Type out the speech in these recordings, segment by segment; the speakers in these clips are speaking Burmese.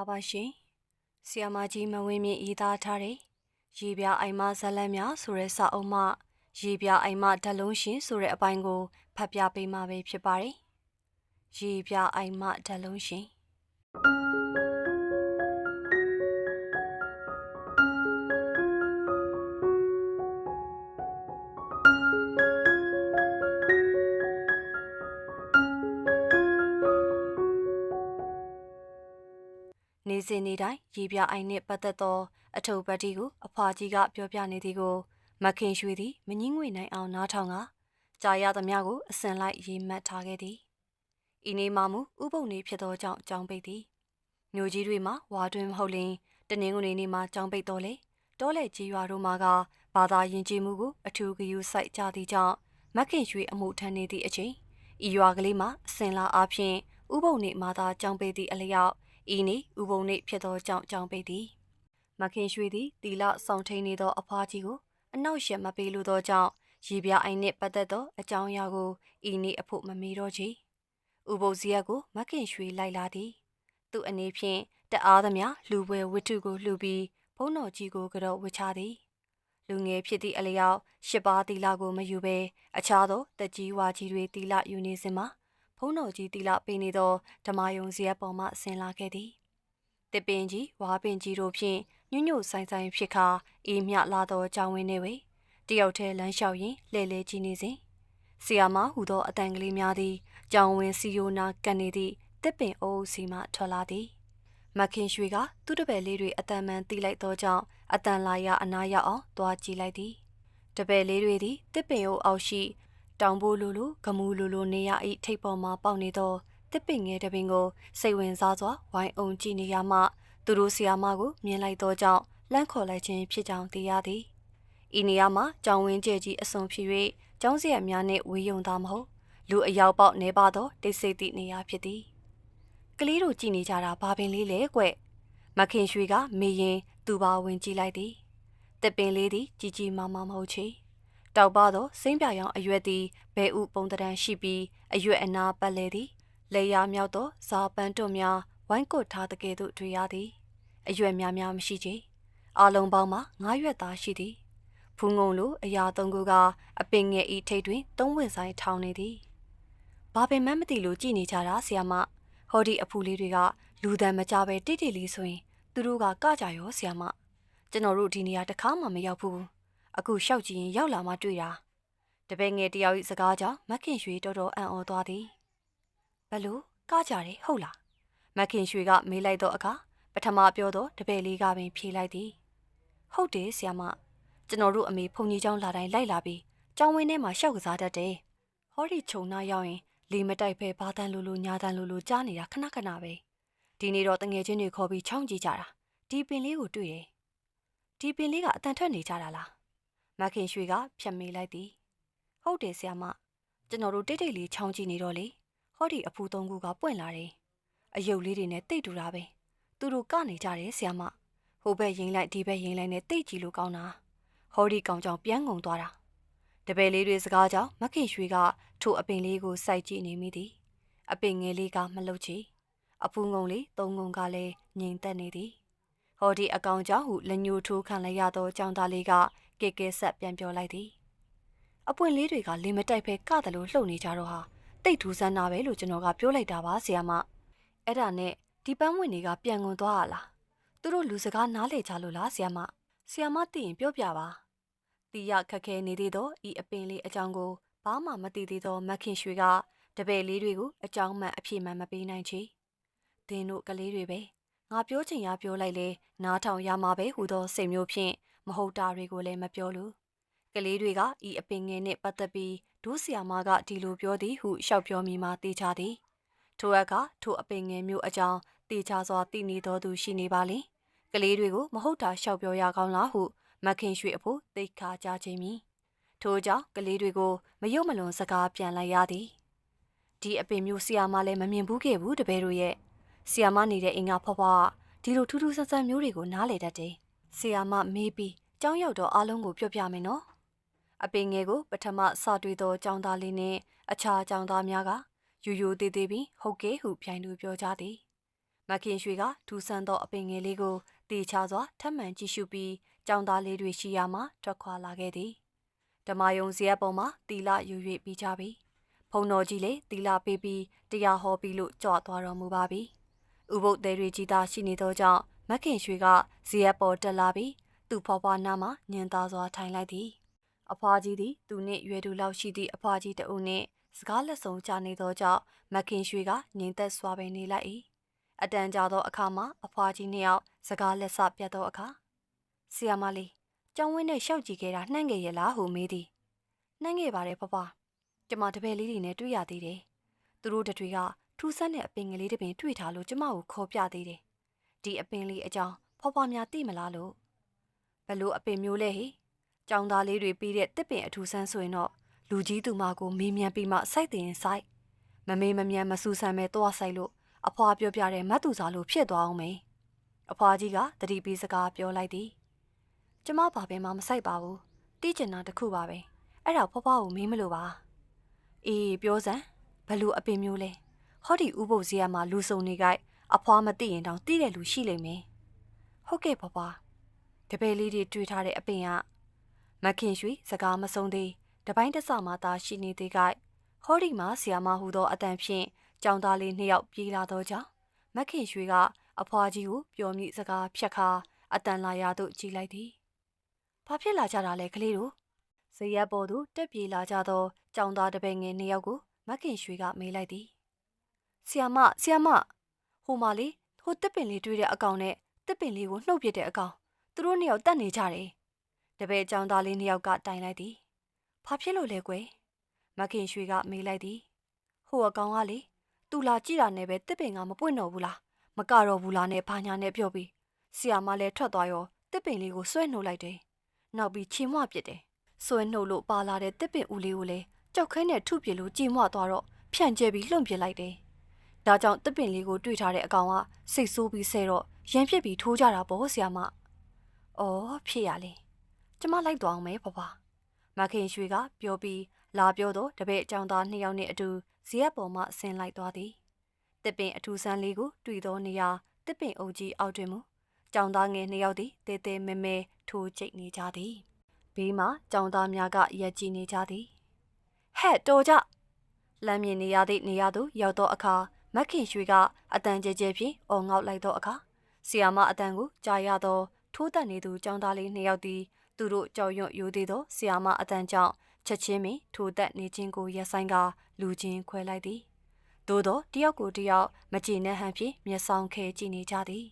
္ဂလာပါရှင်။ဆီယမကြီးမဝင်းမြင့်ရေးသားထားတဲ့ရေပြအိုင်မဇလန်းများဆိုတဲ့စာအုပ်မှရေပြအိုင်မဓာတ်လုံးရှင်ဆိုတဲ့အပိုင်းကိုဖတ်ပြပေးမှာပဲဖြစ်ပါတယ်။ရေပြအိုင်မဓာတ်လုံးရှင် စဉ်နေတိုင်းရေပြအိုင်နှင့်ပတ်သက်သော အထုပ်ပတ်တီကိုအဖွာကြီးကပြောပြနေသည်ကိုမခင်ရွှေသည်မငင်းငွေနိုင်အောင်နားထောင်ကကြာရသမျှကိုအစင်လိုက်ရေးမှတ်ထားခဲ့သည်ဤနေ့မှမူဥပုံနေဖြစ်သောကြောင့်ကြောင်းပိတ်သည်မြို့ကြီးတွေမှာဝါတွင်မဟုတ်လင်တနင်္ဂနွေနေ့မှာကြောင်းပိတ်တော်လေတောလေကြီးရွာတို့မှာကဘာသာယဉ်ကျေးမှုကိုအထူးဂရုစိုက်ကြသည့်ကြောင့်မခင်ရွှေအမှုထမ်းနေသည့်အချိန်ဤရွာကလေးမှာအစင်လာအားဖြင့်ဥပုံနေမှာသာကြောင်းပိတ်သည့်အလျောက် ဤနေ့ဥပုံနေဖြစ်သောကြောင့်ကြောင်းပိတ်သည်မခင်ရွှေသည်တီလဆောင်ထိန်နေသောအဖွားကြီးကိုအနောက်ရှက်မပေးလိုသောကြောင့်ရေပြအိုင်နှင့်ပတ်သက်သောအကြောင်းအရာကိုဤနေ့အဖို့မမေးတော့ချေဥပုပ်စရက်ကိုမခင်ရွှေလိုက်လာသည် သူအနေဖြင့်တအားသမျှလူပွဲဝတ္ထုကိုလှူပြီးဘုန်းတော်ကြီးကိုကြော့ဝချသည်လူငယ်ဖြစ်သည့်အလျောက်ရှစ်ပါးတီလာကိုမယူဘဲအခြားသောတက်ကြီးဝါကြီးတွေတီလာယူနေစဉ်မှာ ဘုန်းတော်ကြီးတီလာပေးနေသောဓမ္မယုံစရက်ပေါ်မှဆင်လာခဲ့သည်တစ်ပင်ကြီးဝါပင်ကြီးတို့ဖြင့်ညွညွဆိုင်ဆိုင်ဖြစ်ခါအေးမြလာသောကြောင်ဝင်းတွေဝေတယောက်တည်းလမ်းလျှောက်ရင်လှဲလဲကြည့်နေစဉ်ဆီယာမဟူသောအတန်ကလေးများသည်ကြောင်ဝင်းစီယိုနာကန်နေသည့်တစ်ပင်အိုးစီမှထွက်လာသည်မခင်ရွှေကသူ့တပည့်လေးတွေအတန်မှန်တီးလိုက်သောကြောင့်အတန်လာရအနာရောက်အောင်သွားကြည့်လိုက်သည်တပည့်လေးတွေသည်တစ်ပင်အိုးအောက်ရှိ တောင်ပိုးလိုလိုဂမူလိုလိုနေရ၏ထိပ်ပေါ်မှာပေါက်နေသောတစ်ပင်ငယ်တပင်ကိုစိတ်ဝင်စားစွာဝိုင်းအောင်ကြည့်နေရမှသူတို့ဆီယာမကိုမြင်လိုက်သောကြောင့်လန့်ခေါ်လိုက်ခြင်းဖြစ်ကြောင်းသိရသည်ဤနေရာမှာကြောင်ဝင်းကျဲကြီးအစွန်ဖြစ်၍ကျောင်းစရက်များနှင့်ဝေးယုံသားမဟုတ်လူအယောက်ပေါက်နေပါသောတိတ်ဆိတ်သည့်နေရာဖြစ်သည်ကလေးတို့ကြည်နေကြတာဘာပင်လေးလဲကွမခင်ရွှေကမေရင်သူပါဝင်ကြည့်လိုက်သည်တစ်ပင်လေးသည်ကြီးကြီးမားမားမဟုတ်ချေ တောက်ပါသောစိမ့်ပြရောင်အရွက်သည်ဘဲဥပုံတံရှိပြီးအရွက်အနာပတ်လေသည်လေယာမြောက်သောဇာပန်းတွများဝိုင်းကုတ်ထားတဲ့ကဲ့သို့တွေ့ရသည်အရွက်များများမရှိချေအလုံးပေါင်းမှာငါးရွက်သားရှိသည်ဖူးငုံလိုအရာသုံးခုကအပင်ငယ်ဤထိတ်တွင်သုံးဝင်ဆိုင်ထောင်နေသည်ဘာပင်မှမသိလို့ကြည်နေကြတာဆီယမဟောဒီအဖူလေးတွေကလူတန်မကြပဲတိတိလေးဆိုရင်သူတို့ကကကြရောဆီယမကျွန်တော်တို့ဒီနေရာတစ်ခါမှမရောက်ဘူး အခုရှောက်ကြည့်ရင်ရောက်လာမှတွေ့တာတပည့်ငယ်တယောက်ဤစကားကြောင့်မခင်ရွှေတော်တော်အံ့ဩသွားသည်ဘလို့ကားကြတယ်ဟုတ်လားမခင်ရွှေကမေးလိုက်တော့အခါပထမပြောတော့တပည့်လေးကပင်ဖြေလိုက်သည်ဟုတ်တယ်ဆရာမကျွန်တော်တို့အမေဖုန်ကြီးကျောင်းလာတိုင်းလိုက်လာပြီးကျောင်းဝင်းထဲမှာရှောက်ကစားတတ်တယ်ဟောဒီခြုံနာရောက်ရင်လေမတိုက်ဖဲဘာတန်လိုလိုညာတန်လိုလိုကြားနေတာခဏခဏပဲဒီနေ့တော့တငယ်ချင်းတွေခေါ်ပြီးချောင်းကြည့်ကြတာဒီပင်လေးကိုတွေ့တယ်ဒီပင်လေးကအတန်ထွက်နေကြတာလား မခင်ရွှေကဖြတ်မေးလိုက်သည်ဟုတ်တယ်ဆရာမကျွန်တော်တို့တိတ်တိတ်လေးချောင်းကြည့်နေတော့လေဟောဒီအဖူသုံးခုကပွင့်လာတယ်အယုတ်လေးတွေနဲ့တိတ်တူတာပဲသူတို့ကနေကြတယ်ဆရာမဟိုဘက်ရင်လိုက်ဒီဘက်ရင်လိုက်နဲ့တိတ်ကြည့်လို့ကောင်းတာဟောဒီကောင်ကြောင့်ပြန်ငုံသွားတာတပည့်လေးတွေစကားကြောင့်မခင်ရွှေကထိုအပင်လေးကိုစိုက်ကြည့်နေမိသည်အပင်ငယ်လေးကမလုတ်ချေအပူငုံလေးသုံးငုံကလည်းငြိမ်သက်နေသည်ဟောဒီအကောင်ကြောင့်ဟုလက်ညှိုးထိုးခံလိုက်ရသောကြောင်သားလေးက ကဲကဲဆက်ပြန်ပြောလိုက်သည်အပွင့်လေးတွေကလင်မတိုက်ဖဲကတယ်လို့လှုပ်နေကြတော့ဟာတိတ်ထူးဆန်းတာပဲလို့ကျွန်တော်ကပြောလိုက်တာပါဆီယာမအဲ့ဒါနဲ့ဒီပန်းဝင်တွေကပြန်ကုန်သွားရလားသူတို့လူစကားနားလေကြလို့လားဆီယာမဆီယာမသိရင်ပြောပြပါတီရခက်ခဲနေသေးသောဤအပင်လေးအကြောင်းကိုဘာမှမသိသေးသောမခင်ရွှေကတပည့်လေးတွေကိုအကြောင်းမှန်အပြည့်မှန်မပေးနိုင်ချေသင်တို့ကလေးတွေပဲငါပြောချင်ရပြောလိုက်လေနားထောင်ရမှာပဲဟူသောစိတ်မျိုးဖြင့် မဟုတ်တာတွေကိုလည်းမပြောလို့ကလေးတွေကဤအပင်ငယ်နှင့်ပတ်သက်ပြီးဒုဆီယာမကဒီလိုပြောသည်ဟုရှောက်ပြောမိမှသိချသည်ထိုအခါထိုအပင်ငယ်မျိုးအကြောင်းတေချာစွာသိနေသောသူရှိနေပါလေကလေးတွေကိုမဟုတ်တာရှောက်ပြောရကောင်းလားဟုမခင်ရွှေအဖို့သိခါကြခြင်းမီထို့ကြောင့်ကလေးတွေကိုမယုံမလွန်စကားပြန်လိုက်ရသည်ဒီအပင်မျိုးဆီယာမလည်းမမြင်ဘူးခဲ့ဘူးတပည့်တို့ရဲ့ဆီယာမနေတဲ့အင်္ဂါဖွားဖွားဒီလိုထူးထူးဆန်းဆန်းမျိုးတွေကိုနားလေတတ်တယ် ဆီယာမမေးပြီးကျောင်းရောက်တော့အားလုံးကိုပြောပြမယ်နော်အပင်ငယ်ကိုပထမစတွေ့သောចောင်းသားလေးနှင့်အခြားចောင်းသားများကယူယူသေးသေးပြီးဟုတ်ကဲ့ဟုပြိုင်သူပြောကြသည်မမခင်ရွှေကထူဆန်းသောအပင်ငယ်လေးကိုတေချာစွာထပ်မံကြည့်ရှုပြီးကြောင်သားလေးတွေရှိရာမှထွက်ခွာလာခဲ့သည်ဓမ္မယုံဇရက်ပေါ်မှာတီလာယူ၍ပြီးကြပြီဖုံတော်ကြီးလေတီလာပေးပြီးတရားဟောပြီးလို့ကြွသွားတော်မူပါပြီဥပုပ်သေးတွေကြီးသားရှိနေသောကြောင့် မခင်ရွှေကဇရက်ပေါ်တက်လာပြီးသူ့ဖွားဖွားနားမှာညင်သားစွာထိုင်လိုက်သည်အဖွားကြီးသည်သူနှင့်ရွယ်သူလောက်ရှိသည့်အဖွားကြီးတဦးနှင့်စကားလက်ဆောင်ချနေသောကြောင့်မခင်ရွှေကငင်သက်စွာပင်နေလိုက်၏အတန်ကြာသောအခါမှာအဖွားကြီးနှစ်ယောက်စကားလက်စပြတ်သောအခါဆီယာမလေးကျောင်းဝင်းနဲ့ရှောက်ကြည့်ခဲ့တာနှံ့ခဲ့ရလားဟုမေးသည်နှံ့ခဲ့ပါတယ်ဖဖကျမတပည့်လေးတွေနဲ့တွေ့ရသေးတယ်သူတို့တတွေကထူးဆန်းတဲ့အပင်ကလေးတစ်ပင်တွေ့ထားလို့ကျမကိုခေါ်ပြသေးတယ် ဒီအပင်လေးအကြောင်းဖွားဖွားများသိမလားလို့ဘလို့အပင်မျိုးလဲဟိကျောင်းသားလေးတွေပြီးတဲ့တစ်ပင်အထူးဆန်းဆိုရင်တော့လူကြီးသူမကိုမေးမြန်းပြီးမှစိုက်တင်စိုက်မမေးမမြန်းမဆူဆန်ပဲသွားဆိုင်လို့အဖွာပြောပြတဲ့မတ်သူစားလို့ဖြစ်သွားအောင်မေအဖွာကြီးကတတိပီစကားပြောလိုက်သည်ကျမဘာပဲမှမဆိုင်ပါဘူးတီးကျင်တာတစ်ခုပါပဲအဲ့ဒါဖွားဖွားကိုမေးမလို့ပါအေးပြောစမ်းဘလို့အပင်မျိုးလဲဟောဒီဥပုပ်စီရမှာလူစုံနေကြ အဖွားမသိရင်တောင်တီးတဲ့လူရှိလိမ့်မယ်ဟုတ်ကဲ့ဖွားဖွားတပည့်လေးတွေတွေ့ထားတဲ့အပင်ကမခင်ရွှေစကားမဆုံးသေးတပိုင်းတစမှသာရှိနေသေးကြဟောဒီမှာဆီယာမဟူသောအတန်ဖြင့်ကြောင်သားလေးနှစ်ယောက်ပြေးလာတော့ကြောင့်မခင်ရွှေကအဖွာကြီးကိုပျော်မြစကားဖြတ်ခါအတန်လာရသို့ကြည်လိုက်သည်။ဘာဖြစ်လာကြတာလဲကလေးတို့။ဇရက်ပေါ်သို့တက်ပြေးလာကြသောကြောင်သားတပည့်ငယ်နှစ်ယောက်ကိုမခင်ရွှေကမေးလိုက်သည်။ဆီယာမဆီယာမ ဟိုမလေးဟိုတစ်ပင်လေးတွေ့တဲ့အကောင်နဲ့တစ်ပင်လေးကိုနှုတ်ပစ်တဲ့အကောင်သူတို့နှစ်ယောက်တက်နေကြတယ်။တပည့်ကြောင်သားလေးနှစ်ယောက်ကတိုင်လိုက်သည်။ဘာဖြစ်လို့လဲကွယ်။မခင်ရွှေကမေးလိုက်သည်။ဟိုအကောင်ကလေသူလာကြည့်တာနဲ့ပဲတစ်ပင်ကမပွင့်တော့ဘူးလားမကတော့ဘူးလားနဲ့ဘာညာနဲ့ပြောပြီးဆီယာမလည်းထွက်သွားရောတစ်ပင်လေးကိုဆွဲနှုတ်လိုက်တယ်နောက်ပြီးချီမွပစ်တယ်ဆွဲနှုတ်လို့ပါလာတဲ့တစ်ပင်ဦးလေးကိုလည်းကြောက်ခဲနဲ့ထုပစ်လို့ကြည်မွသွားတော့ဖြန့်ကျဲပြီးလှုံ့ပစ်လိုက်တယ် ဒါကြောင့်တစ်ပင်လေးကိုတွေ့ထားတဲ့အကောင်ကစိတ်ဆိုးပြီးဆဲတော့ရန်ဖြစ်ပြီးထိုးကြတာပေါ့ဆီယာမအော်ဖြစ်ရလေကျမလိုက်သွားအောင်မယ်ဖဖမခင်ရွှေကပြောပြီးလာပြောတော့တပည့်အကြောင်းသားနှစ်ယောက်နဲ့အတူဇီယက်ပေါ်မှဆင်းလိုက်သွားသည်တစ်ပင်အထူးဆန်းလေးကိုတွေ့သောနေရာတစ်ပင်အုပ်ကြီးအောက်တွင်မူကြောင်သားငယ်နှစ်ယောက်သည်တဲတဲမဲမဲထိုးကျိတ်နေကြသည်ဘေးမှာကြောင်သားများကရက်ကြည့်နေကြသည်ဟဲ့တော်ကြလမ်းမြင်နေရသည့်နေရာသို့ရောက်သောအခါ မက်ခင်ရွှေကအတန်ကျဲကျဲဖြင့်အော်ငေါက်လိုက်သောအခါဆီယာမအတန်ကိုကြားရသောထိုးတက်နေသူကြောင်သားလေးနှစ်ယောက်သည်သူတို့ကြောက်ရွံ့ယိုသေးသောဆီယာမအတန်ကြောင့်ချက်ချင်းပင်ထိုတက်နေခြင်းကိုရက်ဆိုင်ကလူချင်းခွဲလိုက်သည်သို့သောတယောက်ကိုတယောက်မကြည်နက်ဟန်ဖြင့်မျက်ဆောင်ခဲကြည့်နေကြသည်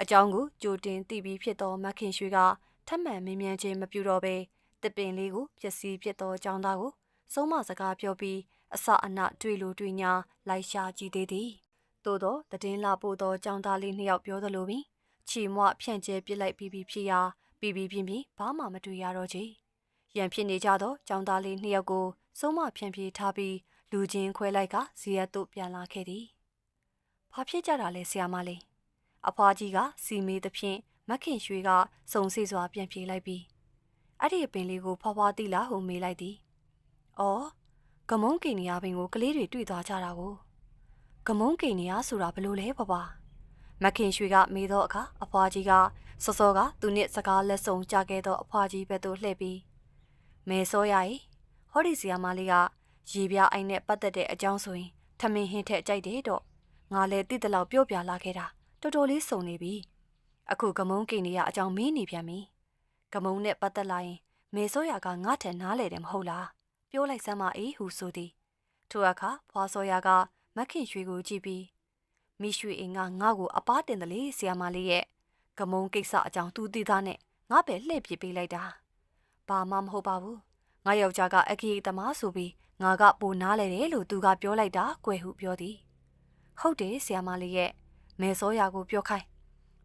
အကြောင်းကိုကြိုတင်သိပြီးဖြစ်သောမခင်ရွှေကထပ်မံမင်းမြန်းခြင်းမပြုတော့ဘဲတစ်ပင်လေးကိုပျက်စီးဖြစ်သောအကြောင်းသားကိုဆုံးမစကားပြောပြီး အစအနတွေ့လိုတွေ့ညာလိုက်ရှာကြည့်သေးသည်သို့သောတည်င်းလာပို့သောအကြောင်းသားလေးနှစ်ယောက်ပြောသလိုပင်ချီမွဖြန့်ကျဲပစ်လိုက်ပြီးပြီးဖြစ်ရာပြီးပြီးပြင်းပြင်းဘာမှမတွေ့ရတော့ချေရန်ဖြစ်နေကြသောចောင်းသားလေးနှစ်ယောက်ကိုဆုံးမဖြန့်ပြေးထားပြီးလူချင်းခွဲလိုက်ကဇီယတ်တို့ပြန်လာခဲ့သည်။ဘာဖြစ်ကြတာလဲဆရာမလေး။အဖွားကြီးကစီမေးသဖြင့်မခင်ရွှေကစုံစိစွာပြန်ပြေးလိုက်ပြီးအဲ့ဒီအပင်လေးကိုဖွားဖွားတိလာဟုမေးလိုက်သည်။အော် ဂမုံကင်နီယာပင်ကိုကလေးတွေတွေ့သွားကြတာကိုဂမုံကင်နီယာဆိုတာဘလို့လဲပပမခင်ရွှေကမေးသောအခါအဖွားကြီးကစောစောကသူနှင့်စကားလက်ဆောင်ကြခဲ့သောအဖွားကြီးဘက်သို့လှည့်ပြီးမဲစောရည်ဟောဒီစီယာမလေးကရေပြားအိုင်နဲ့ပတ်သက်တဲ့အကြောင်းဆိုရင်ထမင်းဟင်းထက်ကြိုက်တယ်တော့ငါလည်းတိတလောက်ပြောပြလာခဲ့တာတော်တော်လေးစုံနေပြီအခုကမုံကိန်နေရအကြောင်းမင်းနေပြန်ပြီကမုံနဲ့ပတ်သက်လာရင်မေစောရကငါထက်နားလေတယ်မဟုတ်လား ပြောလိုက်စမ်းပါအေးဟူဆိုသည်ထိုအခါဖွာစောရကမခင်ရွှေကိုကြည့်ပြီးမိရွှေအင်းကငါ့ကိုအပားတင်တယ်လေဆီယာမလေးရဲ့ကမုံကိစ္စအကြောင်းသူသိသားနဲ့ငါပဲလှည့်ပြပေးလိုက်တာဘာမှမဟုတ်ပါဘူးငါယောက်ျားကအခေတမားဆိုပြီးငါကပိုနားလဲတယ်လို့သူကပြောလိုက်တာကွယ်ဟုပြောသည်ဟုတ်တယ်ဆရာမလေးရဲ့မဲစောရာကိုပြောခိုင်း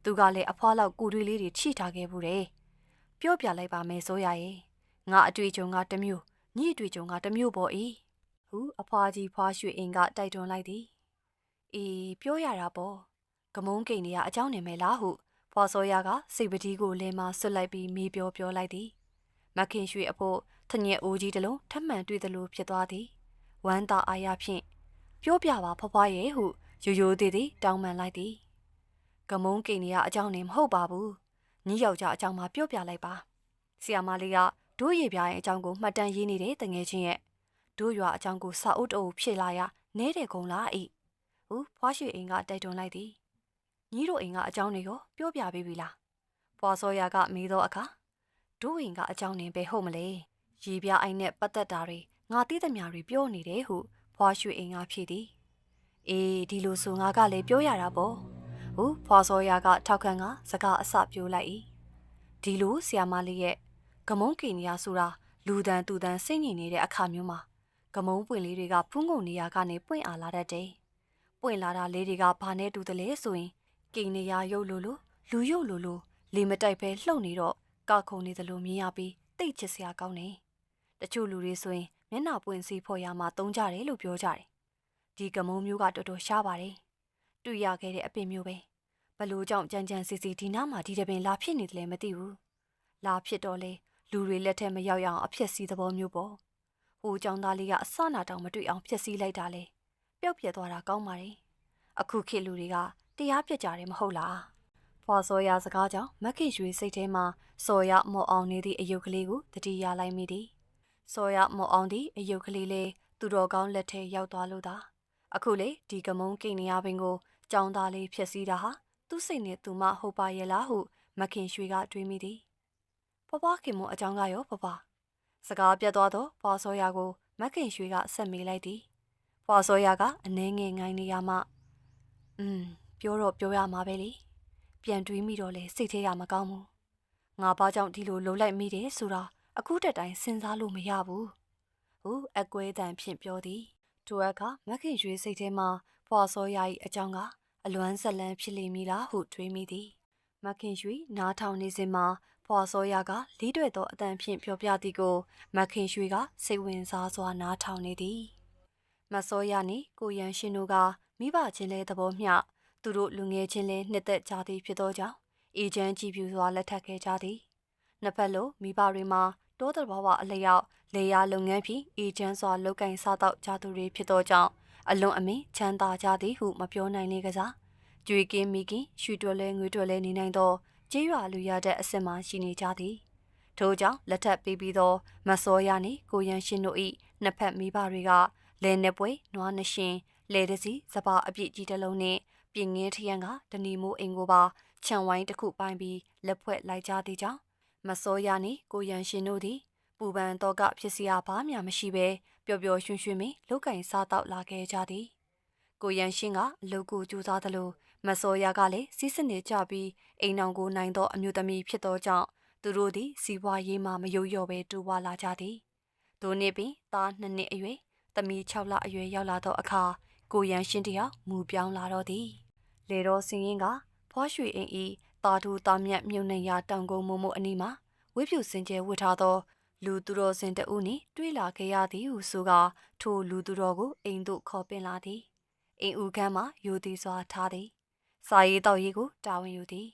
သူကလည်းအဖွားလောက်ကူတွေးလေးတွေချိထားခဲ့ဘူးတယ်ပြောပြလိုက်ပါမဲစောရာရဲ့ငါအတွေ့အကြုံကတစ်မျိုး ညှိအတွေ့အကြုံကတစ်မျိုးပေါ့အေးဟုအဖွားကြီးဖွားရွှေအင်ကတိုက်တွန်းလိုက်သည်အေးပြောရတာပေါ့ကမုန်းကိန်နေရအကြောင်းနေမယ်လားဟုဖွာစောရာကစိတ်ပတိကိုလဲမဆွတ်လိုက်ပြီးမေးပြောပြောလိုက်သည်မခင်ရွှေအဖို့ထညက်အိုးကြီးတလုံးထပ်မံတွေ့သလိုဖြစ်သွားသည်ဝမ်းသာအားရဖြင့်ပြောပြပါဖွားဖွားရဲ့ဟုရိုးရိုးသေးသေးတောင်းပန်လိုက်သည်ကမုံကိန်နေရအကြောင်းနေမဟုတ်ပါဘူးညီယောက်ျားအကြောင်းမှပြောပြလိုက်ပါဆီယာမလေးက ဒိုးရေပြားရဲ့အကြောင်းကိုမှတ်တမ်းရေးနေတဲ့တငယ်ချင်းရဲ့ဒိုးရွာအကြောင်းကိုစာအုပ်တအုပ်ဖြစ်လာရနဲတယ်ကုန်လားအိဟုတ်ဖွားရွှေအိမ်ကတိုက်တွန်းလိုက်သည်ညီတို့အိမ်ကအကြောင်းတွေကိုပြောပြပေးပြီလားဖွာစောရကမေးသောအခါဒိုးအိမ်ကအကြောင်းနေပဲဟုတ်မလဲရေပြားအိမ်နဲ့ပတ်သက်တာတွေငါသိသမျှတွေပြောနေတယ်ဟုဖွာရွှေအိမ်ကဖြေသည်အေးဒီလိုဆိုငါကလည်းပြောရတာပေါ့ဟုဖွာစောရကထောက်ခံကစကားအစပြောလိုက်၏ဒီလိုဆီယာမလေးရဲ့ ကမုံကင်နီယာဆိုတာလူတန်တူတန်စိတ်ငြိမ်နေတဲ့အခါမျိုးမှာကမုံပွင့်လေးတွေကဖုံးကုန်နေရကနေပွင့်အားလာတတ်တယ်ပွင့်လာတာလေးတွေကဘာနဲ့တူတယ်လဲဆိုရင်ကင်နီယာရုပ်လိုလိုလူရုပ်လိုလိုလေမတိုက်ပဲလှုပ်နေတော့ကခုံနေသလိုမြင်ရပြီးတိတ်ချစ်စရာကောင်းတယ်တချို့လူတွေဆိုရင်မျက်နှာပွင့်စီဖော်ရမှာတုံးကြတယ်လို့ပြောကြတယ်။ဒီကမုံမျိုးကတော်တော်ရှားပါတယ်။တွေ့ရခဲ့တဲ့အပင်မျိုးပဲ။ဘလို့ကြောင့်ကြမ်းကြမ်းစီစီဒီနားမှာဒီတပင်လာဖြစ်နေတယ်လဲမသိဘူး။လာဖြစ်တော့လေ လူတွေလက်ထဲမရောက်ရအောင်အဖြစ်စီသဘောမျိုးပေါ့။ဟိုကြောင်သားလေးကအစနာတောင်မတွေ့အောင်ဖြစ်စီလိုက်တာလေ။ပျောက်ပြက်သွားတာကောင်းပါတယ်။အခုခေတ်လူတွေကတရားပြစ်ကြတယ်မဟုတ်လား။ဖွာစောရစကားကြောင့်မက်ခင်ရွှေစိတ်ထဲမှာစော်ရမော်အောင်နေသည့်အယုတ်ကလေးကိုတတိယလိုက်မိသည်။စော်ရမော်အောင်သည့်အယုတ်ကလေးလေးသူတော်ကောင်းလက်ထဲရောက်သွားလို့သာအခုလေဒီကမုံကိန်နေရပင်ကိုကြောင်းသားလေးဖြစ်စီတာဟာသူ့စိတ်နဲ့သူမဟုတ်ပါရဲ့လားဟုမခင်ရွှေကတွေးမိသည်။ ဖွားဖွားခင်မအကြောင်းကရောဖွားဖွားစကားပြတ်သွားတော့ဖွာစောရကိုမခင်ရွှေကဆက်မေးလိုက်သည်။ဖွာစောရကအနှဲငယ်ငိုင်းနေရမှอืมပြောတော့ပြောရမှာပဲလေ။ပြန်တွေးမိတော့လေစိတ်ထဲကမကောင်းဘူး။ငါဘာကြောင့်ဒီလိုလှုပ်လိုက်မိတယ်ဆိုတာအခုတက်တိုင်းစဉ်းစားလို့မရဘူး။ဟူအကွဲတန်ဖြင့်ပြောသည်။ထိုအခါမခင်ရွှေစိတ်ထဲမှာဖွာစောရ၏အကြောင်းကအလွမ်းဇလန်းဖြစ်လိမ့်မည်လားဟုတွေးမိသည်။မခင်ရွှေနားထောင်နေစဉ်မှာ ဖွာစောရကလေးတွေ့သောအတန်ဖြင့်ပြောပြသည်ကိုမခင်ရွှေကစိတ်ဝင်စားစွာနားထောင်နေသည်။မစောရနှင့်ကိုရန်ရှင်တို့ကမိဘချင်းလဲသဘောမျှသူတို့လူငယ်ချင်းလဲနှစ်သက်ကြသည်ဖြစ်သောကြောင့်အေဂျင့်ကြည်ပြူစွာလက်ထပ်ခဲ့ကြသည်။နှစ်ဖက်လုံးမိဘတွေမှာတိုးတဘာဝအလျောက်လေယာလုပ်ငန်းဖြင့်အေဂျင့်စွာလုပ်ကင်စားတော့ကြသူတွေဖြစ်သောကြောင့်အလွန်အမင်းချမ်းသာကြသည်ဟုမပြောနိုင်လေကစားကြွေကင်းမိကင်းရွှေတွယ်လဲငွေတွယ်လဲနေနိုင်သော ကြေးရွာလူရတဲ့အစစ်မှရှိနေကြသည်ထို့ကြောင့်လက်ထပ်ပေးပြီးသောမစောရနှင့်ကိုရန်ရှင်တို့၏နှစ်ဖက်မိဘတွေကလဲနေပွဲနွားနှရှင်လဲတစီစပါအပြည့်ကြီးတစ်လုံးနှင့်ပြင်ငင်းထရန်ကတဏီမိုးအိမ်ကိုပါခြံဝိုင်းတစ်ခုပိုင်းပြီးလက်ဖွဲ့လိုက်ကြသည်ကြောင့်မစောရနှင့်ကိုရန်ရှင်တို့သည်ပူပန်တော့ကဖြစ်စီရဘာမှမရှိဘဲပျော်ပျော်ရွှင်ရွှင်မင်းလောက်ကင်စားတော့လာခဲ့ကြသည်ကိုရန်ရှင်ကအလုပ်ကိုကြိုးစားသလို မစောရကလည်းစီးစနစ်ကြပြီးအိမ်အောင်ကိုနိုင်သောအမျိုးသမီးဖြစ်သောကြောင့်သူတို့သည်စီးပွားရေးမှမယုံရော့ပဲတူဝါလာကြသည်ဒိုနေ့ပင်သားနှစ်နှစ်အရွယ်သမီး6လအရွယ်ရောက်လာသောအခါကိုရန်ရှင်တယောက်မူပြောင်းလာတော့သည်လေတော်စင်ရင်ကဖွားရွှေအိမ်ဤတာထူတာမြတ်မြုံနေရတောင်ကုန်းမမို့အနီးမှာဝိဖြူစင်ကျဲဝတ်ထားသော လူသူတော်စင်တဦးနှင့်တွေ့လာခဲ့ရသည်ဟုဆိုကထိုလူသူတော်ကိုအိမ်သို့ခေါ်ပင်လာသည်အိမ်ဦးခန်းမှာယူသည်စွာထားသည် စာရေးတောက်ရေးကိုတာဝန်ယူသည်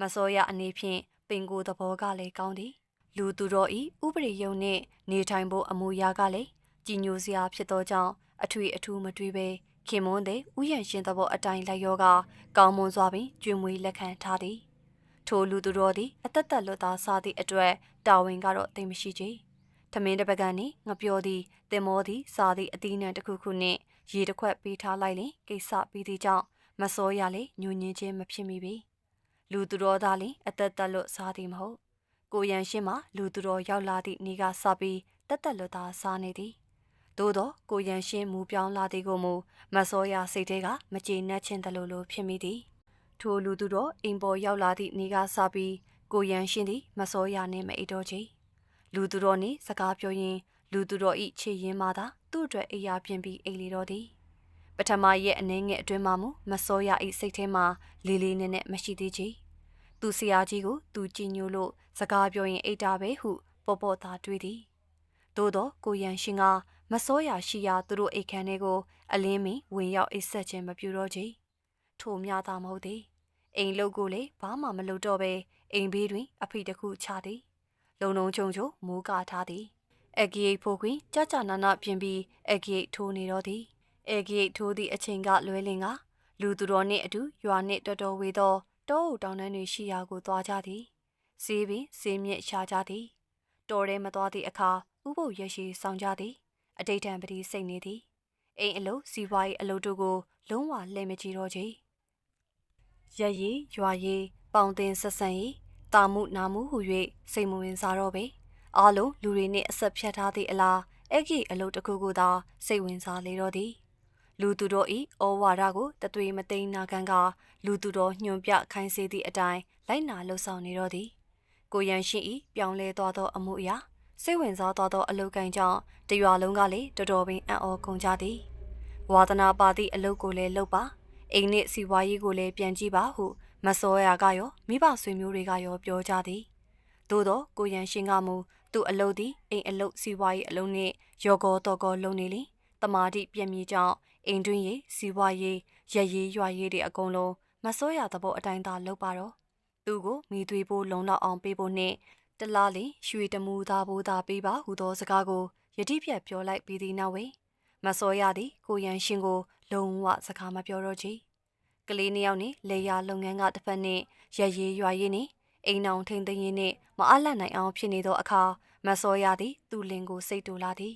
မစောရအနေဖြင့်ပင်ကိုသဘောကလည်းကောင်းသည် လူသူတော်ဤဥပရိယုံနှင့်နေထိုင်ဖို့အမူအရာကလည်းကြည်ညိုစရာဖြစ်သောကြောင့်အထွေအထူးမတွေးပဲခင်မွန်းတဲ့ဥယျာဉ်ရှင်သဘောအတိုင်းလိုက်ရောကကောင်းမွန်စွာပင်ကျွေးမွေးလက်ခံထားသည်ထိုလူသူတော်သည်အသက်သက်လွတ်သားစားသည့်အတွက်တာဝန်ကတော့သိမရှိချေ။ထမင်းတစ်ပကံနှင့်ငပြောသည်တင်မောသည်စားသည့်အသီးနှံတစ်ခုခုနှင့်ရေတစ်ခွက်ပေးထားလိုက်လင်ကိစ္စပြီးသည့်ကြောင့် မစောရလေညဉ့်ညင်းချင်းမဖြစ်မိပေ။လူသူတော်သားလင်အသက်သက်လွတ်စားသည်မဟုတ်။ကိုရန်ရှင်းမှလူသူတော်ရောက်လာသည့်နေ့ကစပြီးတက်တက်လွတ်သားစားနေသည်။သို့သောကိုရန်ရှင်းမူပြောင်းလာသည်ကိုမူမစောရစိတ်ထဲကမကြေနပ်ခြင်းတလို့လိုဖြစ်မိသည်။ထိုလူသူတော်အိမ်ပေါ်ရောက်လာသည့်နေ့ကစပြီးကိုရန်ရှင်းသည်မစောရနှင့်မအိတ်တော့ချေလူသူတော်နှင့်စကားပြောရင်းလူသူတော်ဤခြေရင်းမှသာသူ့အတွက်အိယာပြင်ပြီးအိတ်လေတော့သည် ပထမရဲ့အနေငယ်အတွင်းမှမူမစောရဤစိတ်ထဲမှာလေးလေးနက်နက်မရှိသေးချေသူဆရာကြီးကိုသူကြည်ညိုလို့စကားပြောရင်အိတ်တာပဲဟုပေါ်ပေါ်သာတွေးသည်သို့တော့ကိုရန်ရှင်ကမစောရရှိရာသူတို့အိတ်ခမ်းတွေကိုအလင်းမီဝင်ရောက်အိတ်ဆက်ခြင်းမပြုတော့ချေထို့များသာမဟုတ်သည်အိမ်လုတ်ကိုလည်းဘာမှမလုပ်တော့ပဲအိမ်ဘေးတွင် အဖေတခုချသည် လုံလုံးချုံချုံမိုးကာထားသည်အဂီအိတ်ဖိုခွင်ကြကြနာနာပြင်ပြီးအဂီအိတ်ထိုးနေတော့သည် အဂီအိတ်ထိုးသည့်အချိန်ကလွဲလင်ကလူသူတော်နှင့်အတူရွာနှင့်တော်တော်ဝေသောတောအုပ်တောင်တန်းတွေရှိရာကိုသွားကြသည်စေးပင်စေးမြင့်ရှာကြသည်တော်ထဲမသွားသည့်အခါဥပုပ်ရရှိဆောင်ကြသည်အတိတ်တံပတိစိတ်နေသည်အိမ်အလုစီပွားရေးအလုတို့ကို လုံးဝလှည့်မကြည့်တော့ချေရရည်ရွာရည်ပေါင်တင်ဆက်ဆံရေးတာမှုနာမှုဟု၍စိတ်မဝင်စားတော့ပေအားလုံးလူတွေနှင့်အဆက်ဖြတ်ထားသည့်အလားအဲ့ဒီအလုတ်တစ်ခုကိုသာစိတ်ဝင်စားလေတော့သည် လူသူတို့ဤဩဝါဒကိုတသွေမသိမ်းနာခံကလူသူတို့ညွန်ပြခိုင်းစေသည့်အတိုင်းလိုက်နာလှုပ်ဆောင်နေတော့သည်ကိုရန်ရှိဤပြောင်းလဲသွားသောအမှုအရာစိတ်ဝင်စားသွားသောအလုတ်ကန်ကြောင့်တရွာလုံးကလည်းတော်တော်ပင်အံ့ဩကုန်ကြသည်ဝါသနာပါသည့်အလုတ်ကိုလည်းလှုပ်ပါအိမ်နှင့်စီဝါရေးကိုလည်းပြန်ကြည့်ပါဟုမစောရကရောမိဘဆွေမျိုးတွေကရောပြောကြသည်သို့သောကိုရန်ရှင်ကမူသူ့အလုတ်သည်အိမ်အလုတ်စီဝါရေးအလုံးနှင့်ရောကောတော်ကောလုံနေလေတမာတိပြည့်မြေကြောင့် အိမ်တွင်းရေးစီဝါရေးရရေးရွာရေးတွေအကုန်လုံးမစိုးရသဘောအတိုင်းသာလုပ်ပါတော့သူကိုမိသွေးဖို့လုံလောက်အောင်ပေးဖို့နှင့်တလားလင်ရွှေတမူသားဖို့သာပေးပါဟူသောစကားကိုယတိပြတ်ပြောလိုက်ပြီးသည့်နောက်ဝေမစောရသည်ကိုရန်ရှင်ကို လုံးဝစကားမပြောတော့ချေကလေးနှစ်ယောက်နှင့်လေယာလုပ်ငန်းကတစ်ဖက်နှင့်ရရေးရွာရေးနှင့်အိမ်အောင်ထိန်သိမ်းရေးနှင့်မအားလတ်နိုင်အောင်ဖြစ်နေသောအခါမစောရသည်သူ့လင်ကိုစိတ်တူလာသည်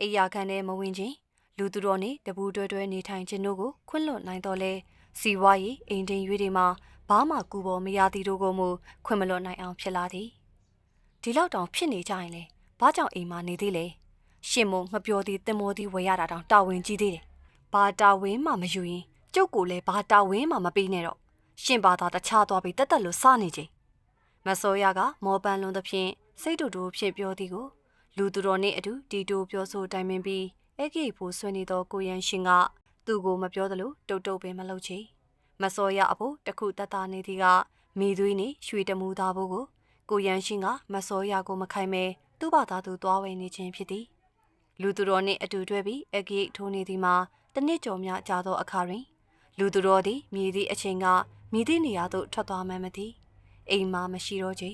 အိယာခန်းထဲမဝင်ချင်း လူသူတော်နှင့်တပူတွဲတွဲနေထိုင်ခြင်းတို့ကိုခွင့်လွှတ်နိုင်တော်လဲစီဝါရေးအိမ်တင်ရွေးတွေမှာဘာမှကူပေါ်မရသည်တို့ကိုမူခွင့်မလွှတ်နိုင်အောင်ဖြစ်လာသည်ဒီလောက်တောင်ဖြစ်နေကြရင်လေဘာကြောင့်အိမ်မှာနေသေးလဲရှင်မငပြောသည်တင်မောသည်ဝယ်ရတာတောင်တာဝန်ကြီးသေးတယ်ဘာတာဝန်မှမယူရင်ကျုပ်ကိုလည်းဘာတာဝန်မှမပေးနဲ့တော့ရှင်ဘာသာတခြားသွားပြီးတက်တက်လို့စနေချိန်မစောရကမောပန်းလွန်သဖြင့်စိတ်တူတူဖြစ်ပြောသည်ကိုလူသူတော်နှင့်အတူတီတိုပြောဆိုတိုင်ပင်ပြီး အဲ့ကိဖို့ဆွေးနေသောကိုရန်ရှင်ကသူ့ကိုမပြောသလိုတုတ်တုတ်ပင်မလုပ်ချေမစောရအဖို့တခုတတ်တာနေသည်ကမိသွေးနှင့်ရွှေတမူသားဖို့ကိုကိုရန်ရှင်ကမစောရကိုမခိုင်မဲသူ့ဘာသာသူသွားဝယ်နေခြင်းဖြစ်သည်လူသူတော်နှင့်အတူတွဲပြီးအကိထိုးနေသည်မှာတနစ်ကျော်များကြာသောအခါတွင်လူသူတော်သည်မြည်သည့်အချိန်ကမြည်သည့်နေရာသို့ထွက်သွားမှန်းမသိအိမ်မှာမရှိတော့ချေ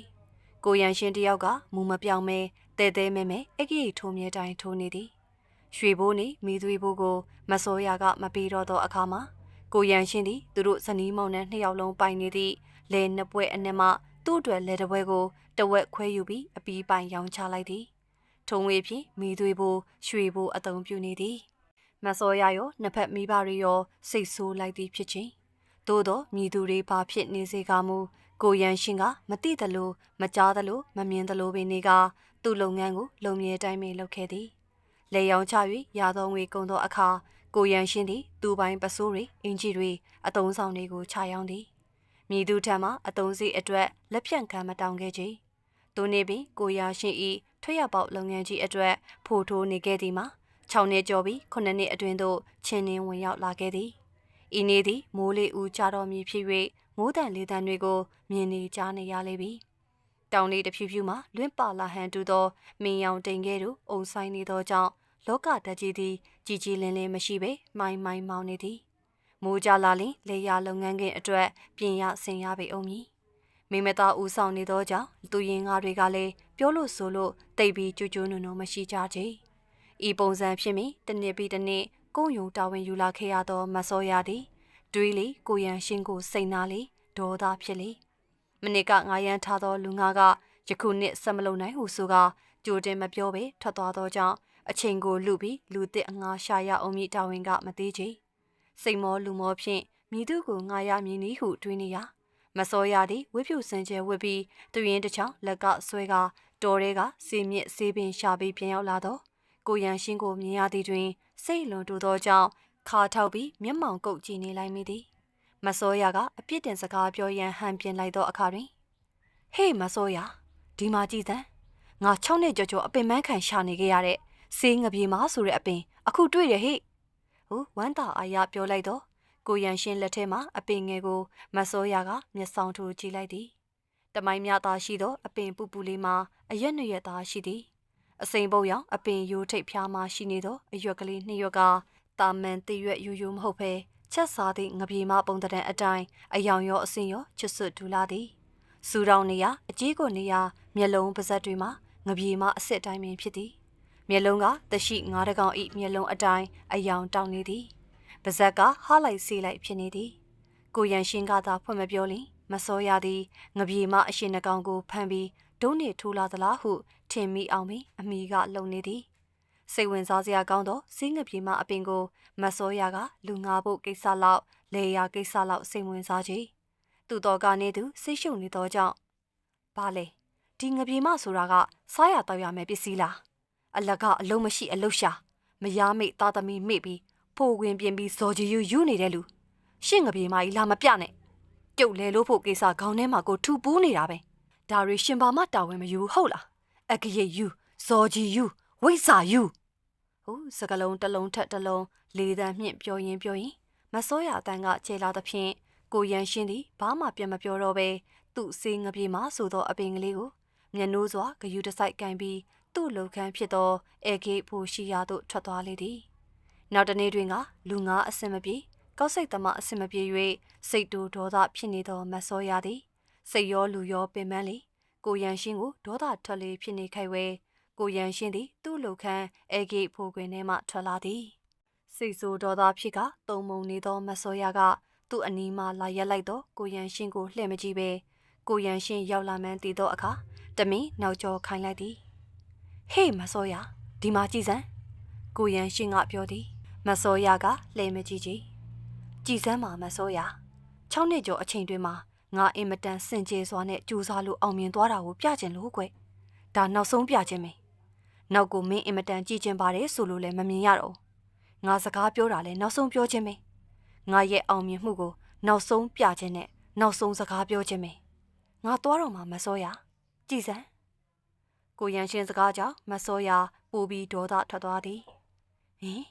ကိုရန်ရှင်တယောက်ကမူမပြောင်းမဲတဲတဲမဲမဲအကိထိုးမြဲတိုင်းထိုးနေသည် ရွှေဘိုးနေမိသွေးဘိုးကိုမစောရကမပေးတော့သောအခါမှာကိုရန်ရှင်းသည်သူတို့ဇနီးမောင်နှံနှစ်ယောက်လုံးပိုင်နေသည့်လဲနှစ်ပွဲအနက်မှသူ့အတွက်လဲတစ်ပွဲကိုတဝက်ခွဲယူပြီးအပီးပိုင်ရောင်းချလိုက်သည်ထုံဝေဖြင့်မိသွေးဘိုးရွှေဘိုးအုံပြုနေသည်မစောရရောနှစ်ဖက်မိဘတွေရောစိတ်ဆိုးလိုက်သည်ဖြစ်ချင်းသို့သောမိသူတွေဘာဖြစ်နေစေကမူကိုရန်ရှင်ကမတိသလိုမကြားသလိုမမြင်သလိုပင်နေကသူ့လုပ်ငန်းကိုလုံမြဲတိုင်းပင်လုပ်ခဲ့သည် လေယောင်ချ၍ရာသောငွေကုန်သောအခါကိုရန်ရှင်းသည်သူပိုင်ပစိုးတွေအင်ဂျီတွေအတုံးဆောင်တွေကိုခြာရောင်းသည်မြည်သူထံမှအတုံးစီအတွက်လက်ဖြန့်ခံမတောင်းခဲ့ကြသူနေပြီးကိုရရှင်းဤထွက်ရပေါက်လုပ်ငန်းကြီးအတွက်ဖိုထိုးနေခဲ့သည်မှာ6နှစ်ကျော်ပြီး9နှစ်အတွင်းသို့ချင်းနှင်းဝင်ရောက်လာခဲ့သည်ဤနေ့သည်မိုးလေဦးကြတော်မူဖြစ်၍မိုးတန်လေးတန်တွေကိုမြင်နေကြားနေရလေပြီ တောင်လေးတစ်ဖြူဖြူမှလွင့်ပါလာဟန်တူသောမင်းရောင်တိမ်ကဲတို့အုံဆိုင်နေသောကြောင့်လောကတကြီးသည်ကြည်ကြည်လင်းလင်းမရှိပေမိုင်းမိုင်းမောင်းနေသည်မိုးကြလာလင်လေယာလုပ်ငန်းကင်အတွက်ပြင်ရဆင်ရပေအောင်မည်မိမသားဦးဆောင်နေသောကြောင့်သူရင်ငါတွေကလည်းပြောလို့ဆိုလို့တိတ်ပြီးကြွကြွနုံနုံမရှိကြကြဤပုံစံဖြစ်မီတနစ်ပြီးတနစ်ကိုယုံတာဝန်ယူလာခဲ့ရသောမစောရသည်တွေးလေကိုရန်ရှင်းကိုစိတ်နာလေဒေါသဖြစ်လေ မနစ်ကငါရန်ထားသောလူငါကယခုနှစ်ဆက်မလုံနိုင်ဟုဆိုကကြိုတင်မပြောဘဲထွက်သွားသောကြောင့်အချိန်ကိုလူပြီးလူတစ်အငါရှာရအောင်မြည်တာဝန်ကမသေးချေစိတ်မောလူမောဖြင့်မိသူကိုငါရမည်နည်းဟုတွေးနေရမစောရသည်ဝိဖြူစင်ကျဲဝစ်ပြီးသူရင်တစ်ချောင်းလက်ကဆွဲကတော်ရဲကစီမြင့်စေးပင်ရှာပြီးပြန်ရောက်လာတော့ကိုရန်ရှင်းကိုမြင်ရသည်တွင် စိတ်လွန်တူသောကြောင့်ခါထောက်ပြီးမျက်မှောင်ကုတ်ကြည့်နေလိုက်မိသည် မစောရကအပြစ်တင်စကားပြောရန်ဟန်ပြင်းလိုက်သောအခါတွင်ဟေးမစောရဒီမှာကြည်စမ်းငါ၆နှစ်ကြော်ကြော်အပင်ပန်းခံရှာနေခဲ့ရတဲ့ဆေးငပြေမားဆိုတဲ့အပင် အခုတွေ့ရဟိဟိုဝမ်းသာအားရပြောလိုက်တော့ကိုရန်ရှင်းလက်ထဲမှာအပင်ငယ်ကိုမစောရကမျက်စောင်းထိုးကြည့်လိုက်သည်တမိုင်းများသားရှိသောအပင်ပူပူလေးမှာအရက်နှစ်ရက်သားရှိသည်အစိမ်ပုတ်ရောင်အပင်ရိုးထိပ်ဖျားမှရှိနေသောအရွက်ကလေးနှစ်ရွက်ကတာမန်တရွက်ယူယူမဟုတ်ဘဲ ချက်စားသည့်ငပြေမပုံတံအတိုင်းအယောင်ရောအစင်ရောချွတ်ဆွတ်ဒူလာသည်စူတောင်နေရအကြီးကိုနေရမျက်လုံးပါဇက်တွေမှာငပြေမအစ်စ်တိုင်းပင်ဖြစ်သည်မျက်လုံးကတရှိငါးတကောင်ဤမျက်လုံးအတိုင်းအယောင်တောင်းနေသည်ဘပါဇက်ကဟားလိုက်စီးလိုက်ဖြစ်နေသည်ကိုရန်ရှင်းကသာဖွင့်မပြောလင်မစောရသည်ငပြေမအရှင်နှကောင်ကိုဖမ်းပြီးဒုံးနေထိုးလာသလားဟုထင်မိအောင်ပင်အမိကလုံနေသည် စိတ်ဝင်စားစရာကောင်းသောစင်းငပြေမအပင်ကိုမစောရကလူငါဖို့ကိစ္စလောက်လေယာကိစ္စလောက်စိတ်ဝင်စားကြသူတော်ကနေသူစိတ်ရှုပ်နေသောကြောင့်ဘာလဲဒီငပြေမဆိုတာကစားရတော့ရမယ်ပစ္စည်းလားအလကအလုံးမရှိအလုရှာမယားမိတ်သားသမီးမိပြီးဖိုးဝင်ပြင်ပြီးဇော်ကြီးယူယူနေတဲ့လူရှင့်ငပြေမကြီးလာမပြနဲ့ကျုပ်လဲလို့ဖို့ကိစ္စခေါင်းထဲမှာကိုထူပူးနေတာပဲဒါရီရှင်ဘာမတာဝန်မယူဟုတ်လားအကရိတ်ယူဇော်ကြီးယူ ဝိဆာယူဟုတ်စကလုံးတစ်လုံးထက်တစ်လုံးလေးတန်းမြင့်ပြောရင်ပြောရင်မစိုးရအတန်းကခြေလာသဖြင့်ကိုရန်ရှင်းသည်ဘာမှပြန်မပြောတော့ပဲသူ့စေးငပြေမှာဆိုသောအပင်ကလေးကိုမျက်နှိုးစွာဂယူတစိုက်ကန်ပြီးသူ့လုံခန်းဖြစ်သောအေဂေးဖို့ရှိရာသို့ထွက်သွားလေသည်နောက်တနေ့တွင်ကလူငါအစင်မပြေကောက်စိတ်သမားအစင်မပြေ၍စိတ်တူဒေါသဖြစ်နေသောမဆောရသည်စိတ်ရောလူရောပင်ပန်းလေကိုရန်ရှင်းကိုဒေါသထွက်လေဖြစ်နေခိုက်ဝဲ ကိုရန်ရှင်းသည် သူ့လုံခန်းအေဂေးဖို့တွင်ထဲမှထွက်လာသည်စိတ်ဆိုးဒေါသဖြစ်ကတုံမုံနေသောမဆောရကသူ့အနီးမှလာရက်လိုက်သောကိုရန်ရှင်းကိုလှည့်မကြည့်ပဲကိုရန်ရှင်းရောက်လာမှန်းသိသောအခါတမင်းနောက်ကျော်ခိုင်းလိုက်သည်ဟေးမစောရဒီမှာကြည်စမ်းကိုရန်ရှင်းကပြောသည် မစောရကလှည့်မကြည့်ကြည့်ကြည်စမ်းမှာမစောရ6နှစ်ကျော်အချိန်တွင်မှာငါအင်မတန်စင်ကြယ်စွာနဲ့ကြိုးစားလို့အောင်မြင်သွားတာကိုပြချင်လို့ကွဒါနောက်ဆုံးပြခြင်းပဲ နောက်ကိုမင်းအင်မတန်ကြည်ကျင်ပါတယ်ဆိုလို့လည်းမမြင်ရတော့ငါစကားပြောတာလည်းနောက်ဆုံးပြောခြင်းပဲငါရဲ့အောင်မြင်မှုကိုနောက်ဆုံးပြခြင်းနဲ့နောက်ဆုံးစကားပြောခြင်းပဲငါသွားတော့မှမစောရကြည်စမ်းကိုရန်ရှင်စကားကြောင့်မစောရပူပြီးဒေါသထွက်သွားသည်ဟင်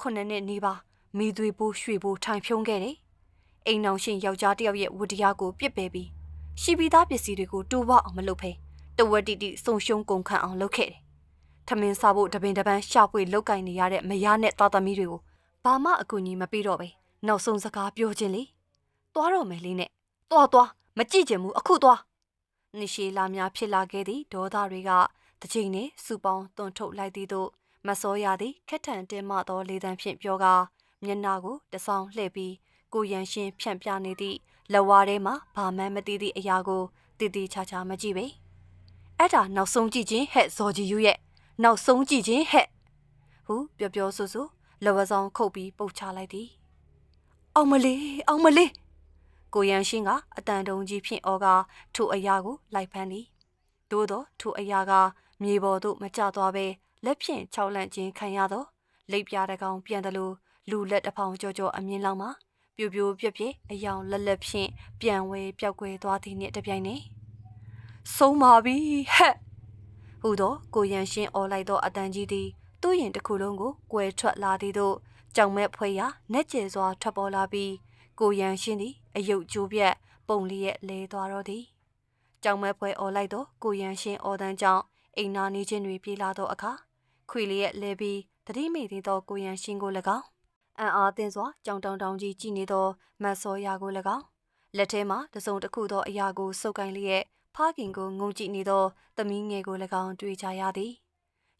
ခုနှစ်နှစ်နေပါမိသွေးပိုးရွှေပိုးထိုင်ဖြုံးခဲ့တယ်အိမ်အောင်ရှင်ယောက်ျားတစ်ယောက်ရဲ့ဝတ္တရားကိုပြစ်ပယ်ပြီးရှိပြီးသားပစ္စည်းတွေကိုတိုးဝအောင်မလုပ်ဖဲတဝက်တိတိစုံရှုံကုန်ခန့်အောင်လုပ်ခဲ့တယ် ထမင်းစားဖို့တပင်တပန်းရှာဖွေလောက်ကင်နေရတဲ့မယားနဲ့သားသမီးတွေကိုဘာမှအကူအညီမပေးတော့ပဲနောက်ဆုံးစကားပြောခြင်းလေသွားတော့မယ်လေးနဲ့သွားသွားမကြည့်ချင်ဘူးအခုသွားနိရှိလာများဖြစ်လာခဲ့သည့်ဒေါသတွေကတစ်ချိန်နဲ့စူပေါင်းတွန်ထုတ်လိုက်သည်သို့မစောရသည်ခက်ထန်တင်းမသောလေတံဖြင့်ပြောကာမျက်နာကိုတဆောင်လှည့်ပြီးကိုရန်ရှင်းဖြန့်ပြနေသည့်လက်ဝါးထဲမှာဘာမှန်းမသိသည့်အရာကိုတည်တည်ချာချာမကြည့်ပဲအဲ့ဒါနောက်ဆုံးကြည့်ခြင်းဟဲ့ဇော်ကြီးယူရဲ့ နောက်ဆုံးကြည့်ခြင်းဟဲ့ဟုပြောပြောဆိုဆိုလက်ဝါးဆောင်ခုတ်ပြီးပုတ်ချလိုက်သည်အောင်မလေးအောင်မလေးကိုရန်ရှင်းကအတန်တုံကြီးဖြင့်ဩကာထိုအရာကိုလိုက်ဖမ်းသည်သို့သောထိုအရာကမြေပေါ်သို့မကျသွားဘဲလက်ဖြင့်ခြောက်လန့်ခြင်းခံရသောလိပ်ပြားတကောင်ပြန်တယ်လို့လူလက်တစ်ဖောင်ကြောကြောအမြင်လောက်မှာပြိုပြိုပြက်ပြက်အယောင်လက်လက်ဖြင့်ပြန်ဝဲပျောက်ကွယ်သွားသည်နှင့်တပြိုင်နက်ဆုံးပါပြီဟဲ့ ဟူသောကိုရန်ရှင်းအော်လိုက်သောအတန်ကြီးသည်သူ့ရင်တစ်ခုလုံးကိုကွယ်ထွက်လာသည်သို့ကြောင်မဲ့ဖွဲရာနက်ကျဲစွာထွက်ပေါ်လာပြီးကိုရန်ရှင်းသည်အယုတ်ကျိုးပြက်ပုံလျက်လဲသွားတော့သည်ကြောင်မဲ့ဖွဲအော်လိုက်သောကိုရန်ရှင်းအော်တန်းကြောင့်အိမ်နာနေခြင်းတွေပြေးလာသောအခါခွေလျက်လဲပြီးတတိမိသေးသောကိုရန်ရှင်းကို၎င်းအံအားသင့်စွာကြောင်တောင်တောင်ကြီးကြည့်နေသောမတ်စောရာကို၎င်းလက်ထဲမှာတစုံတစ်ခုသောအရာကိုစုပ်ကိုင်လျက် ဖခင်ကိုငုံကြည့်နေသောသမီးငယ်ကို၎င်းတွေ့ကြရသည်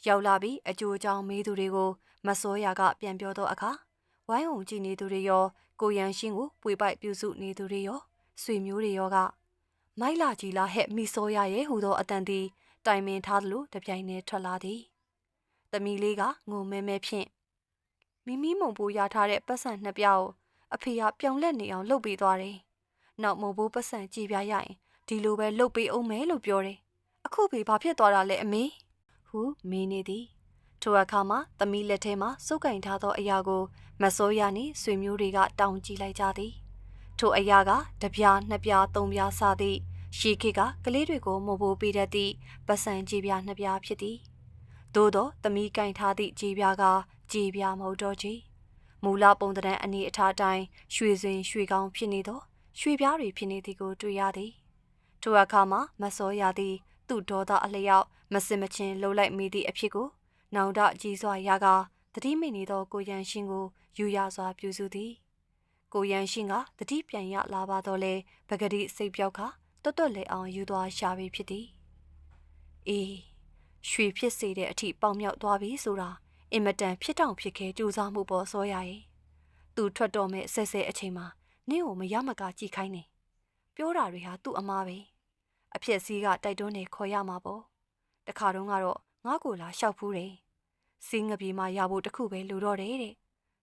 ရောက်လာပြီးအကျိုးအကြောင်းမေးသူတွေကိုမစောရာကပြန်ပြောသောအခါဝိုင်းုံကြည့်နေသူတွေရောကိုရန်ရှင်းကိုပွေပိုက်ပြုစုနေသူတွေရောဆွေမျိုးတွေရောကမိုက်လာကြီးလာဟဲ့မိစောရရဲ့ဟူသောအတန်သည်တိုင်ပင်ထားသလိုတပြိုင်တည်းထွက်လာသည်။သမီးလေးကငုံမဲမဲဖြင့်မိမိမုံပိုးရထားတဲ့ပတ်စံနှစ်ပြားကိုအဖေကပြောင်းလဲနေအောင်လှုပ်ပေးသွားတယ်။နောက်မုံပိုးပတ်စံကြည်ပြရရင် ဒီလိုပဲလှုပ်ပေးအောင်မယ်လို့ပြောတယ်။အခုဖေဘာဖြစ်သွားတာလဲအမေ။ဟူမင်းနေသည်။ထိုအခါမှာသမီးလက်ထဲမှာစုပ်ကင်ထားသောအရာကိုမစိုးရနှင့်ဆွေမျိုးတွေကတောင်းကြည့်လိုက်ကြသည်။ထိုအရာကတပြားနှစ်ပြားသုံးပြားစသည့်ရှီခေကကလေးတွေကိုမဘိုးပေးတတ်သည့်ပတ်စံကြည်ပြားနှစ်ပြားဖြစ်သည်။သို့သောသမီးကင်ထားသည့်ကြည်ပြားကကြည်ပြားမဟုတ်တော့ချေမူလပုံတံအနေအထားတိုင်းရွှေစင်ရွှေကောင်းဖြစ်နေသောရွှေပြားတွေဖြစ်နေသည်ကိုတွေ့ရသည် ထိုအခါမှာမစောရသည် သူ့ဒေါသအလျောက်မစင်မချင်းလှုပ်လိုက်မိသည့်အဖြစ်ကိုနောင်တကြီးစွာရကတတိမိနေသောကိုရန်ရှင်ကိုယူရစွာပြုစုသည်ကိုရန်ရှင်ကတတိပြန်ရလာပါတော့လေပဂတိစိတ်ပြောက်ခတွတ်တွတ်လေအောင်ယူသွားရှာပြီဖြစ်သည်အေးရွှေဖြစ်စေတဲ့အထိပေါင်မြောက်သွားပြီဆိုတာအင်မတန်ဖြစ်တောင်ဖြစ်ခဲကြိုးစားမှုပေါ်စောရရဲ့သူသူထွက်တော့မဲ့ဆဲဆဲအချိန်မှာနင့်ကိုမရမကကြည်ခိုင်းနေ ပြောတာတွေဟာသူ့အမားပဲအဖြစ်စည်းကတိုက်တွန်းနေခေါ်ရမှာပေါ့တခါတုန်းကတော့ငါ့ကိုလာလျှောက်ဖူးတယ်စင်းငပြေမှာရဖို့တခုပဲလိုတော့တယ်တဲ့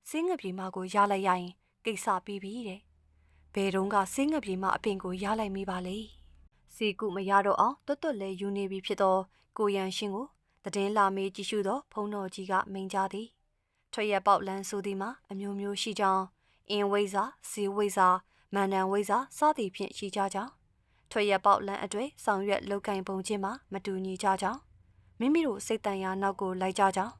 စင်းငပြေမှာကိုရလိုက်ရရင်ကိစ္စပြီးပြီတဲ့ဘယ်တုန်းကစင်းငပြေမှာအပင်ကိုရလိုက်မိပါလေစီကုမရတော့အောင်တွတ်တွတ်လဲယူနေပြီဖြစ်တော့ကိုရန်ရှင်ကိုတည်င်းလာမေးကြည့်ရှုသောဖုံတော်ကြီးကမိန်ကြသည်ထွက်ရက်ပေါက်လန်းဆိုသည်မှာအမျိုးမျိုးရှိကြောင်းအင်းဝိဇာစီဝိဇာ မန္တန်ဝိဇာစသည်ဖြင့်ရှိကြကြောင်းထွက်ရက်ပေါက်လန်းအတွေ့ဆောင်ရွက်လောက်ကင်ပုံချင်းမှာမတူညီကြကြောင်းမိမိတို့စိတ်တန်ရာနောက်ကိုလိုက်ကြကြောင်း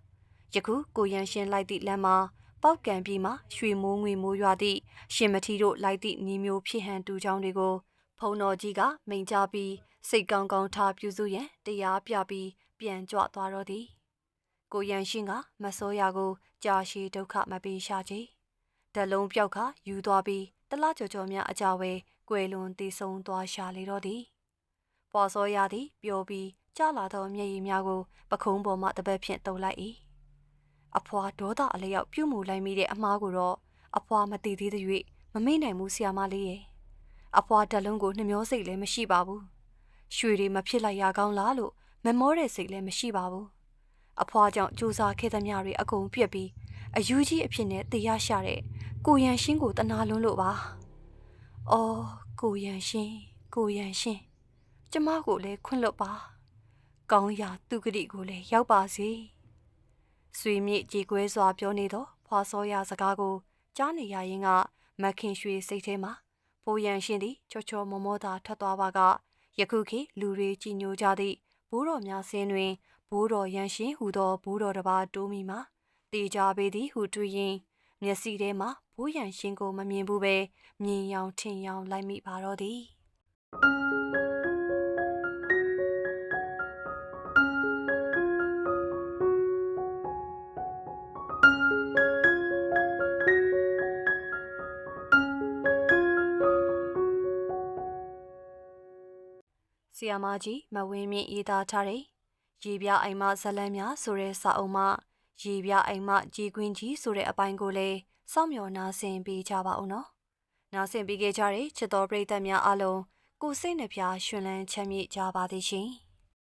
ယခုကိုရန်ရှင်လိုက်သည့်လမ်းမှာပောက်ကံပြီးမှရွှေမိုးငွေမိုးရွာသည့်ရှင်မထီတို့လိုက်သည့်ညီမျိုးဖြစ်ဟန်တူကြောင်းတွေကိုဖုံတော်ကြီးကမိန်ကြပြီးစိတ်ကောင်းကောင်းထားပြုစုရန်တရားပြပြီးပြန်ကြွသွားတော့သည်ကိုရန်ရှင်ကမစောရကိုကြာရှည်ဒုက္ခမပေးရှာချေဓလုံးပြောက်ခယူသွားပြီးတ လားကြော်ကြော်များအကြဝဲကွယ်လွန်တည်ဆုံသွားရှာလေတော့သည်ပွာစောရသည်ပျော်ပြီးကြလာသောမျက်ရည်များကိုပခုံးပေါ်မှတပတ်ဖြင့်တုပ်လိုက်၏အဖွာဒေါသအလျောက်ပြုတ်မှုလိုက်မိတဲ့အမားကိုတော့အဖွာမတည်သေးသည်၍မမေ့နိုင်ဘူးဆရာမလေးရဲ့အဖွာဓလုံးကိုနှမျောစိတ်လည်းမရှိပါဘူးရွှေတွေမဖြစ်လိုက်ရကောင်းလားလို့မမောတဲ့စိတ်လည်းမရှိပါဘူးအဖွာကြောင့်စူးစမ်းခဲ့သမျှတွေအကုန်ပြက်ပြီး အယူကြီးအဖြစ်နဲ့တရားရှာတဲ့ကိုရန်ရှင်းကိုတနာလွန်းလို့ပါ။အော်ကိုရန်ရှင်းကိုရန်ရှင်းကျမကိုလည်းခွင့်လွတ်ပါ။ကောင်းရာသူကတိကိုလည်းရောက်ပါစေ။ဆွေမြင့်ကြေကွဲစွာပြောနေတော့ဖွာစောရစကားကိုကြားနေရရင်ကမခင်ရွှေစိတ်ထဲမှာဖိုးရန်ရှင်းသည်ချောချောမောမောသာထွက်သွားပါကယခုခေတ်လူတွေကြည်ညိုကြသည့်ဘိုးတော်များဆင်းတွင်ဘိုးတော်ရန်ရှင်ဟူသောဘိုးတော်တစ်ပါးတိုးမိမှာ တေကြပေသည်ဟုတွေ့ရင်မျက်စိထဲမှာဘိုးရန်ရှင်ကိုမမြင်ဘူးပဲမြင်ရောင်ထင်ရောင်လိုက်မိပါတော့သည်ဆီယာမကြီးမဝင်းမြင့်ရေးသားထားတဲ့ရေပြအိမ်မဇလန်းများဆိုတဲ့စာအုပ်မှာ ရေပြအိမ်မကြီးကွင်းကြီးဆိုတဲ့အပိုင်းကိုလည်းစောင့်မျှော်နာဆင်ပေးကြပါဦးနော်။နာဆင်ပေးခဲ့ကြတဲ့ချစ်တော်ပရိသတ်များအားလုံးကိုစိတ်နှပြရှင်လန်းချမ်းမြေ့ကြပါသည်ရှင်။